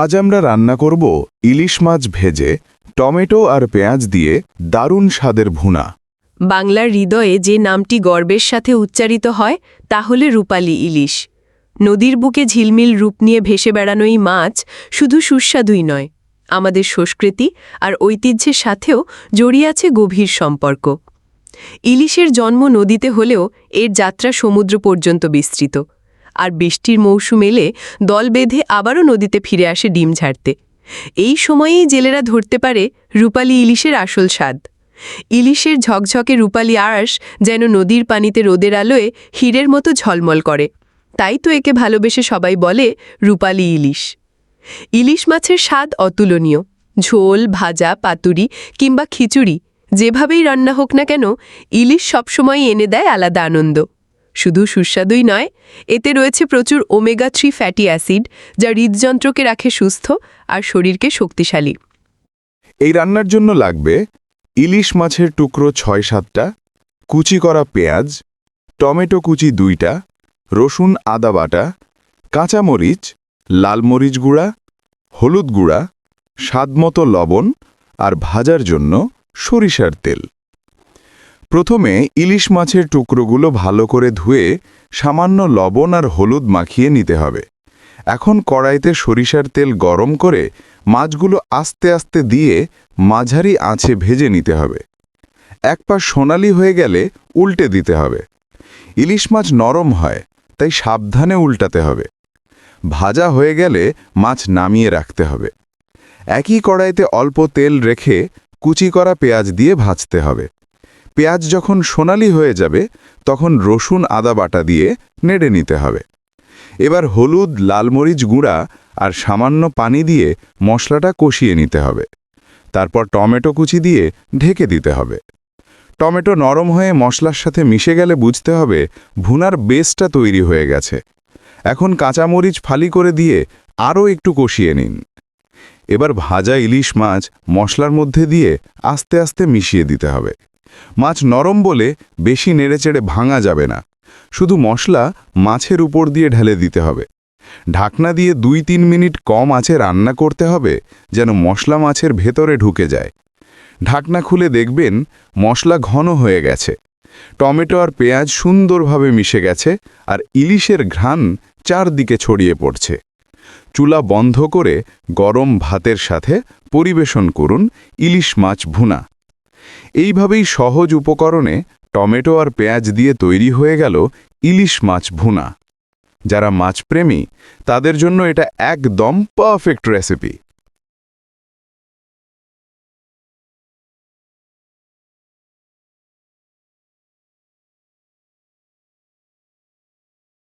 আজ আমরা রান্না করব ইলিশ মাছ ভেজে, টমেটো আর পেঁয়াজ দিয়ে দারুণ স্বাদের ভুনা। বাংলার হৃদয়ে যে নামটি গর্বের সাথে উচ্চারিত হয়, তা হলে রূপালী ইলিশ। নদীর বুকে ঝিলমিল রূপ নিয়ে ভেসে বেড়ানো এই মাছ শুধু সুস্বাদুই নয়, আমাদের সংস্কৃতি আর ঐতিহ্যের সাথেও জড়িয়ে আছে গভীর সম্পর্ক। ইলিশের জন্ম নদীতে হলেও এর যাত্রা সমুদ্র পর্যন্ত বিস্তৃত। আর বৃষ্টির মৌসুম এলে দল বেঁধে আবারও নদীতে ফিরে আসে ডিম ঝাড়তে। এই সময়েই জেলেরা ধরতে পারে রূপালী ইলিশের আসল স্বাদ। ইলিশের ঝকঝকে রূপালী আড়স যেন নদীর পানিতে রোদের আলোয় হীরের মতো ঝলমল করে। তাই তো একে ভালোবেসে সবাই বলে রূপালী ইলিশ। ইলিশ মাছের স্বাদ অতুলনীয়। ঝোল, ভাজা, পাতুরি কিংবা খিচুড়ি যেভাবেই রান্না হোক না কেন, ইলিশ সবসময় এনে দেয় আলাদা আনন্দ। শুধু সুস্বাদুই নয়, এতে রয়েছে প্রচুর ওমেগা থ্রি ফ্যাটি অ্যাসিড যা হৃদযন্ত্রকে রাখে সুস্থ আর শরীরকে শক্তিশালী। এই রান্নার জন্য লাগবে ইলিশ মাছের টুকরো ছয় সাতটা, কুচি করা পেঁয়াজ, টমেটো কুচি দুইটা, রসুন আদা বাটা কাঁচামরিচ লাল মরিচ গুঁড়া, হলুদ গুঁড়া, স্বাদমতো লবণ আর ভাজার জন্য সরিষার তেল। প্রথমে ইলিশ মাছের টুকরোগুলো ভালো করে ধুয়ে সামান্য লবণ আর হলুদ মাখিয়ে নিতে হবে। এখন কড়াইতে সরিষার তেল গরম করে মাছগুলো আস্তে আস্তে দিয়ে মাঝারি আঁচে ভেজে নিতে হবে। এক পা সোনালি হয়ে গেলে উল্টে দিতে হবে। ইলিশ মাছ নরম হয়, তাই সাবধানে উল্টাতে হবে। ভাজা হয়ে গেলে মাছ নামিয়ে রাখতে হবে। একই কড়াইতে অল্প তেল রেখে কুচি করা পেঁয়াজ দিয়ে ভাজতে হবে। পেঁয়াজ যখন সোনালি হয়ে যাবে, তখন রসুন আদা বাটা দিয়ে নেড়ে নিতে হবে। এবার হলুদ লালমরিচ গুঁড়া আর সামান্য পানি দিয়ে মশলাটা কষিয়ে নিতে হবে। তারপর টমেটো কুচি দিয়ে ঢেকে দিতে হবে। টমেটো নরম হয়ে মশলার সাথে মিশে গেলে বুঝতে হবে ভুনার বেসটা তৈরি হয়ে গেছে। এখন কাঁচামরিচ ফালি করে দিয়ে আরও একটু কষিয়ে নিন। এবার ভাজা ইলিশ মাছ মশলার মধ্যে দিয়ে আস্তে আস্তে মিশিয়ে দিতে হবে। মাছ নরম বলে বেশি নেড়েচেড়ে ভাঙা যাবে না। শুধু মশলা মাছের উপর দিয়ে ঢেলে দিতে হবে। ঢাকনা দিয়ে দুই তিন মিনিট কম আঁচে রান্না করতে হবে যেন মশলা মাছের ভেতরে ঢুকে যায়। ঢাকনা খুলে দেখবেন মশলা ঘন হয়ে গেছে। টমেটো আর পেঁয়াজ সুন্দরভাবে মিশে গেছে আর ইলিশের ঘ্রাণ চারদিকে ছড়িয়ে পড়ছে। চুলা বন্ধ করে গরম ভাতের সাথে পরিবেশন করুন ইলিশ মাছ ভুনা। এইভাবেই সহজ উপকরণে টমেটো আর পেঁয়াজ দিয়ে তৈরি হয়ে গেল ইলিশ মাছ ভুনা। যারা মাছপ্রেমী, তাদের জন্য এটা একদম পারফেক্ট রেসিপি।